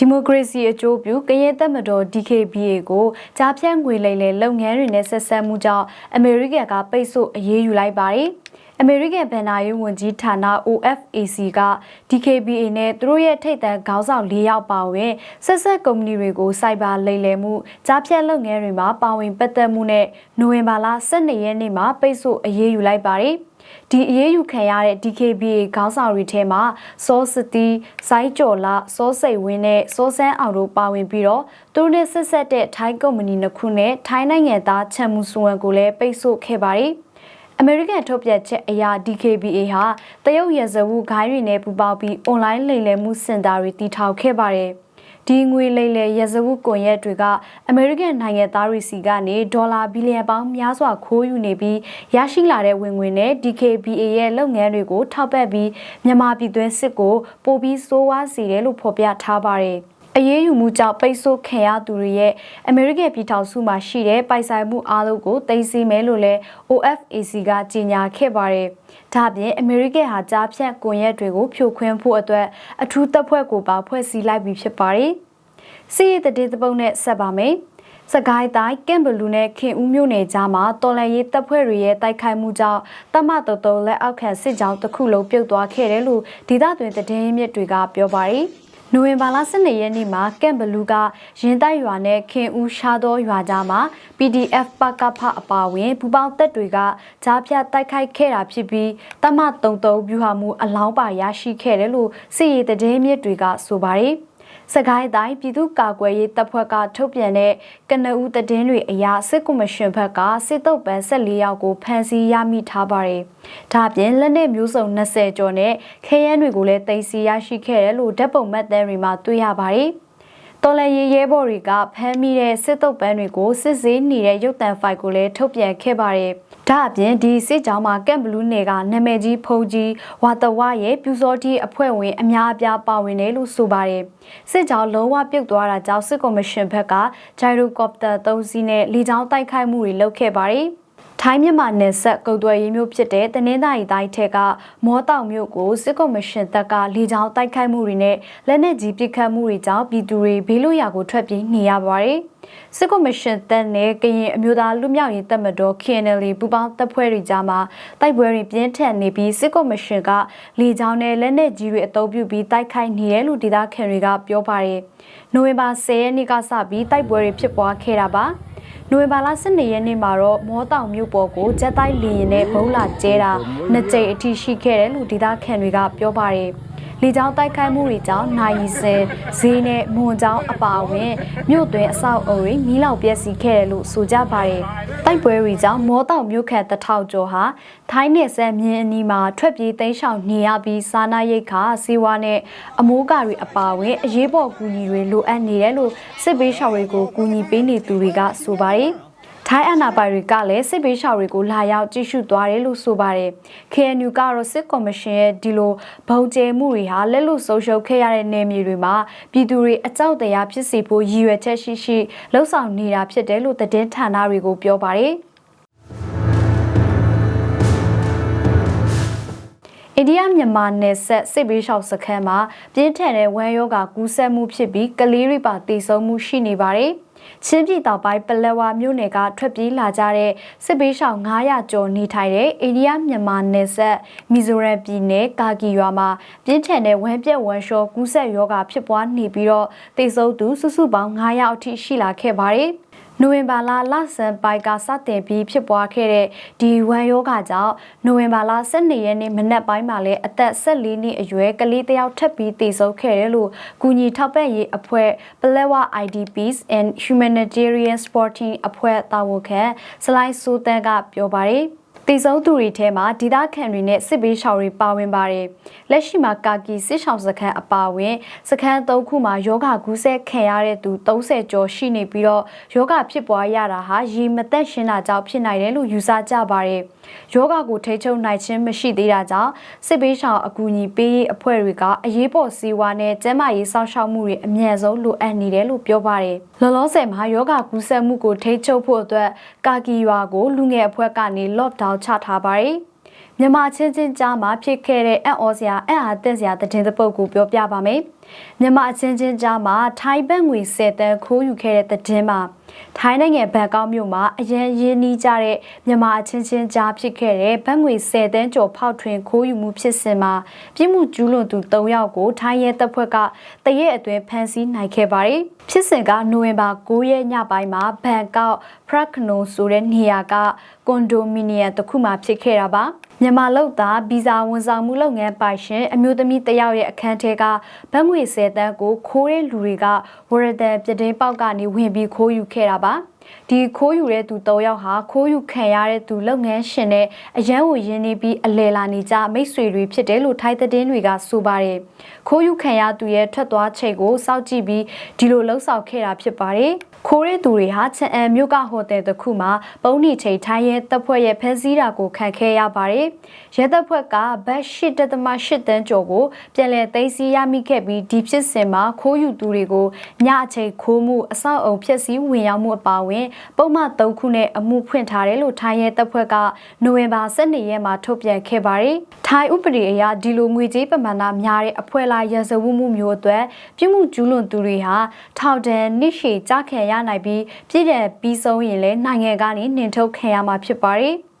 ဒီမိုကရေစီအကျိုးပြုကရင်တပ်မတော် DKBA ကိုကြားဖြတ်ငွေလိမ်လည်လုပ်ငန်းတွေနဲ့ဆက်ဆက်မှုကြောင့်အမေရိကန်ကပိတ်ဆို့အရေးယူလိုက်ပါတယ်။အမေရိကန်ဗန်နာရေးဝန်ကြီးဌာန OFAC က DKBA နဲ့သူတို့ရဲ့ထိပ်တန်းခေါင်းဆောင်၄ယောက်ပါဝင်ဆက်ဆက်ကုမ္ပဏီတွေကိုစိုက်ဘာလိမ်လည်မှုကြားဖြတ်လုပ်ငန်းတွေမှာပါဝင်ပတ်သက်မှုနဲ့နိုဝင်ဘာလ12ရက်နေ့မှာပိတ်ဆို့အရေးယူလိုက်ပါတယ်။ ဒီအရေးယူခံရတဲ့ DKBA ခေါင်းဆောင်တွေထဲမှာစောစတီစိုင်းကျော်လာစောစိတ်ဝင်းနဲ့စောစန်းအောင်တို့ပါဝင်ပြီးတော့သူတို့နဲ့ဆက်ဆက်တဲ့ထိုင်းကုမ္ပဏီနှစ်ခုနဲ့ထိုင်းနိုင်ငံသားချန်မူစွမ်ကိုလည်းပိတ်ဆို့ခဲ့ပါတယ်အမေရိကန်ထုတ်ပြန်ချက်အရ DKBA ဟာတရုတ်ရဇဝုဂိုင်းတွေနဲ့ပူးပေါင်းပြီးအွန်လိုင်းလိမ်လည်မှုစင်တာတွေတည်ထောင်ခဲ့ပါတယ်။ ဒီငွေလိမ်လည်ရဇဝုကွန်ရက်တွေကအမေရိကန်နိုင်ငံသားတွေစီကနေဒေါ်လာဘီလီယံပေါင်းများစွာခိုးယူနေပြီးရရှိလာတဲ့ဝင်ငွေနဲ့ DKBA ရဲ့လုပ်ငန်းတွေကိုထောက်ပံ့ပြီးမြန်မာပြည်တွင်းစစ်ကိုပိုပြီးစိုးဝါးစေတယ်လို့ဖော်ပြထားပါတယ်။ အရေးယူမှုကြောင့်ပိတ်ဆို့ခံရသူတွေရဲ့အမေရိကန်ပြည်ထောင်စုမှာရှိတဲ့ပိုင်ဆိုင်မှုအားလုံးကိုသိမ်းဆည်းမယ်လို့လည်း OFAC ကကြေညာခဲ့ပါတယ်။ဒါ့အပြင်အမေရိကန်ဟာကြားဖြတ်ကွန်ရက်တွေကိုဖြိုခွင်းဖို့အတွက်အထူးတပ်ဖွဲ့ကိုပါဖွဲ့စည်းလိုက်ပြီးဖြစ်ပါတယ်။စီးရဲတဲ့တဲ့ပုံနဲ့ဆက်ပါမယ်။စကိုင်းတိုင်းကမ်ဘလူနဲ့ခင်ဦးမြို့နယ်ကြားမှာတော်လန်ရေးတပ်ဖွဲ့တွေရဲ့တိုက်ခိုက်မှုကြောင့်တမတုံတုံလက်အောက်ခံစစ်ကြောင်းတစ်ခုလုံးပြုတ်သွားခဲ့တယ်လို့ဒေသတွင်သတင်းရင်းမြစ်တွေကပြောပါတယ်။ နိုဝင်ဘာလ12ရက်နေ့မှာကမ်ဘလူးကရင်တိုက်ရွာနဲ့ခင်ဦးရှားသောရွာကြားမှာ PDF ပကဖအပါဝင်ဘူပေါင်းတပ်တွေကကြားဖြတ်တိုက်ခိုက်ခဲ့တာဖြစ်ပြီးတမ33ဗျူဟာမှုအလောင်းပါရရှိခဲ့တယ်လို့စစ်ရေးတည်မြစ်တွေကဆိုပါတယ်။ စကိုင်းတိုင်းပြည်သူ့ကာကွယ်ရေးတပ်ဖွဲ့ကထုတ်ပြန်တဲ့ကနဦးသတင်းတွေအရစစ်ကော်မရှင်ဘက်ကစစ်တုပ်ပန်း14ယောက်ကိုဖမ်းဆီးရမိထားပါတယ်။ဒါပြင်လက်နက်မျိုးစုံ20ကျော်နဲ့ခဲယမ်းတွေကိုလည်းတင်စီရရှိခဲ့တယ်လို့ဓာတ်ပုံမှတ်တမ်းတွေမှာတွေ့ရပါတယ်။ တော်လန်ရေးရဲဘော်တွေကဖမ်းမိတဲ့စစ်တုပ်ပန်းတွေကိုစစ်ဆေးနေတဲ့ရုပ်သံဖိုက်ကိုလည်းထုတ်ပြန်ခဲ့ပါတယ်။ဒါအပြင်ဒီစစ်ကြောင်းမှာကမ်ဘလူးနယ်ကနာမည်ကြီးဖုန်ကြီးဝါတဝရဲ့ပြူစောတိအဖွဲ့ဝင်အများအပြားပါဝင်တယ်လို့ဆိုပါတယ်။စစ်ကြောင်းလုံးဝပြုတ်သွားတာကြောင့်စစ်ကော်မရှင်ဘက်ကဂျိုင်ရိုကော်ပတာ၃စီးနဲ့လေကြောင်းတိုက်ခိုက်မှုတွေလုပ်ခဲ့ပါတယ်။ ထိုင်းမြန်မာနယ်စပ်ကုတ်သွယ်ရေးမျိုးဖြစ်တဲ့တနင်္သာရီတိုင်းထက်ကမောတောင်မြို့ကိုစစ်ကော်မရှင်တပ်ကလေကြောင်းတိုက်ခိုက်မှုတွေနဲ့လက်နက်ကြီးပစ်ခတ်မှုတွေကြောင့်ပြည်သူတွေဘေးလွတ်ရာကိုထွက်ပြေးနေရပါတယ်။စစ်ကော်မရှင်တပ်နဲ့ကရင်အမျိုးသားလူမျိုးရေးတပ်မတော် KNL ပူးပေါင်းတပ်ဖွဲ့တွေကြားမှာတိုက်ပွဲတွေပြင်းထန်နေပြီးစစ်ကော်မရှင်ကလေကြောင်းနဲ့လက်နက်ကြီးတွေအသုံးပြုပြီးတိုက်ခိုက်နေတယ်လို့ဒေသခံတွေကပြောပါတယ်။နိုဝင်ဘာ10ရက်နေ့ကစပြီးတိုက်ပွဲတွေဖြစ်ပွားခဲ့တာပါ။ နိုဝင်ဘာလ12ရက်နေ့မှာတော့မောတောင်မြို့ပေါ်ကိုဂျက်တိုက်လေရင်နဲ့ဘုံလာကျဲတာနှစ်ကြိမ်အထိရှိခဲ့တယ်လို့ဒေသခံတွေကပြောပါတယ်။ လေကြောင်းတိုက်ခိုက်မှုတွေကြောင့်နိုင်စဲဈေးနဲ့မွန်ကြောင်းအပါအဝင်မြို့တွင်အဆောက်အုံတွေမီးလောင်ပျက်စီးခဲ့တယ်လို့ဆိုကြပါတယ်။တိုက်ပွဲတွေကြောင့်မောတောင်မြို့ခံတထောက်ကျော်ဟာထိုင်းနယ်စပ်မြင်းအနီးမှာထွက်ပြေးတိမ်းရှောင်နေရပြီးစားနာရိတ်ခါစေဝါနဲ့အမိုးကာတွေအပါအဝင်အရေးပေါ်ကူညီတွေလိုအပ်နေတယ်လို့စစ်ပေးရှောင်တွေကိုကူညီပေးနေသူတွေကဆိုပါတယ်။ ထိုင်းအနာပိုင်တွေကလည်းစစ်ပေးရှောင်တွေကိုလာရောက်ကြည့်ရှုသွားတယ်လို့ဆိုပါတယ်။ KNU ကတော့စစ်ကော်မရှင်ရဲ့ဒီလိုဗုံကျဲမှုတွေဟာလက်လွတ်ဆုံးရှုံးခဲ့ရတဲ့နယ်မြေတွေမှာပြည်သူတွေအကြောက်တရားဖြစ်စေဖို့ရည်ရွယ်ချက်ရှိရှိလှုံ့ဆော်နေတာဖြစ်တယ်လို့သတင်းဌာနတွေကိုပြောပါတယ်။ အိန္ဒိယမြန်မာနယ်ဆက်စစ်ဘေးရှောင်စခန်းမှာပြင်းထန်တဲ့ဝမ်းရောဂါကူးစက်မှုဖြစ်ပြီးကလေးတွေပါတည်ဆုံမှုရှိနေပါတယ်။ချင်းပြည်တောင်ပိုင်းပလက်ဝမြို့နယ်ကထွက်ပြေးလာကြတဲ့စစ်ဘေးရှောင်900ကျော်နေထိုင်တဲ့အိန္ဒိယမြန်မာနယ်စပ်မီဇိုရမ်ပြည်နယ်ကာကီရွာမှာပြင်းထန်တဲ့ဝမ်းပြက်ဝမ်းလျှောကူးစက်ရောဂါဖြစ်ပွားနေပြီးတော့တိတ်ဆုံးသူစုစုပေါင်း900အထိရှိလာခဲ့ပါတယ်။ နိုဝင်ဘာလလဆန်ပိုက်ကစတင်ပြီးဖြစ်ပွားခဲ့တဲ့ဒီဝမ်ယောဂကြောင့်နိုဝင်ဘာလ12ရက်နေ့မနက်ပိုင်းမှာလည်းအသက်14နှစ်အရွယ်ကလေးတစ်ယောက်ထပ်ပြီးတည်ဆုံခဲ့တယ်လို့ကူညီထောက်ပံ့ရေးအဖွဲ့ Palawa IDPs and Humanitarian Sporting အဖွဲ့တာဝန်ခံစလိုင်းဆိုတန်ကပြောပါတယ်။ တည်ဆုံးသူတွေထဲမှာဒေသခံတွေနဲ့စစ်ဘေးရှောင်တွေပါဝင်ပါတယ်။လက်ရှိမှာကာကီစစ်ရှောင်စခန်းအပါအဝင်စခန်း၃ခုမှာယောဂကူးစက်ခံရတဲ့သူ30ကျော်ရှိနေပြီးတော့ယောဂဖြစ်ပွားရတာဟာရေမသက်ရှင်းတာကြောင့်ဖြစ်နိုင်တယ်လို့ယူဆကြပါတယ်။ယောဂကိုထိချုပ်နိုင်ခြင်းမရှိသေးတာကြောင့်စစ်ဘေးရှောင်အကူအညီပေးရေးအဖွဲ့တွေကအရေးပေါ်စီဝါနဲ့ကျန်းမာရေးစောင့်ရှောက်မှုတွေအမြန်ဆုံးလိုအပ်နေတယ်လို့ပြောပါတယ်။လောလောဆယ်မှာယောဂကူးစက်မှုကိုထိချုပ်ဖို့အတွက်ကာကီရွာကိုလူငယ်အဖွဲ့ကနေ lockdown ချထားပါတယ်။မြန်မာချင်းချင်းကြားမှာဖြစ်ခဲ့တဲ့အံ့ဩစရာအံ့အားသင့်စရာသတင်းသပုတ်ကိုပြောပြပါမယ်။ မြန်မာချင်းချင်းကြားမှာထိုင်းဘတ်ငွေ10တန်းခိုးယူခဲ့တဲ့သတင်းမှာထိုင်းနိုင်ငံဘန်ကောက်မြို့မှာအရန်ရင်းနှီးကြတဲ့မြန်မာချင်းချင်းကြားဖြစ်ခဲ့တဲ့ဘတ်ငွေ10တန်းကျော်ဖောက်ထွင်းခိုးယူမှုဖြစ်စဉ်မှာပြည်မှုကျူးလွန်သူ3ယောက်ကိုထိုင်းရဲတပ်ဖွဲ့ကတရက်အတွင်းဖမ်းဆီးနိုင်ခဲ့ပါတယ်။ဖြစ်စဉ်ကနိုဝင်ဘာ9ရက်ညပိုင်းမှာဘန်ကောက်ဖရက်ခနိုဆိုတဲ့နေရာကကွန်ဒိုမီနီယံတစ်ခုမှာဖြစ်ခဲ့တာပါ။မြန်မာလောက်သားဗီဇာဝန်ဆောင်မှုလုပ်ငန်းပိုင်ရှင်အမျိုးသမီးတယောက်ရဲ့အခန်းထဲကဘတ်ငွေ10တန်းကိုခိုးတဲ့လူတွေကဝရဒန်ပြတင်းပေါက်ကနေဝင်ပြီးခိုးယူခဲ့တာပါဒီခိုးယူတဲ့သူ၃ယောက်ဟာခိုးယူခံရတဲ့သူလုပ်ငန်းရှင်နဲ့အရန်ကိုရင်းနေပြီးအလဲလာနေကြမိတ်ဆွေတွေဖြစ်တယ်လို့ထိုင်းသတင်းတွေကဆိုပါတယ်ခိုးယူခံရသူရဲ့ထွက်သွားချိန်ကိုစောင့်ကြည့်ပြီးဒီလိုလှုပ်ဆောင်ခဲ့တာဖြစ်ပါတယ်ခိုးတဲ့သူတွေဟာချန်အန်မြို့ကဟိုတယ်တစ်ခုမှာပုံနေချိန်ထိုင်းရဲတပ်ဖွဲ့ရဲ့ဖမ်းဆီးတာကိုခံခဲ့ရပါတယ်။ရဲတပ်ဖွဲ့ကဘတ်၈တသမ၈တန်းကျော်ကိုပြန်လည်သိမ်းဆည်းရမိခဲ့ပြီးဒီဖြစ်စဉ်မှာခိုးယူသူတွေကိုညအချိန်ခိုးမှုအဆောက်အုံဖျက်ဆီးဝင်ရောက်မှုအပါအဝင်ပုံမှန်၃ခုနဲ့အမှုဖွင့်ထားတယ်လို့ထိုင်းရဲတပ်ဖွဲ့ကနိုဝင်ဘာ12ရက်မှာထုတ်ပြန်ခဲ့ပါတယ်။ထိုင်းဥပဒေအရဒီလိုငွေကြေးပမာဏများတဲ့အဖွဲ့လာရစဝမှုမျိုးအတွက် ပြည်မှုကျူးလွန်သူတွေဟာထောက်ဒဏ်နှစ်ရှည်ကြခံရနိုင်ပြီးပြည်တယ်ပြီးဆုံးရင်လည်းနိုင်ငံကနေနှင်ထုတ်ခံရမှာဖြစ်ပါတယ်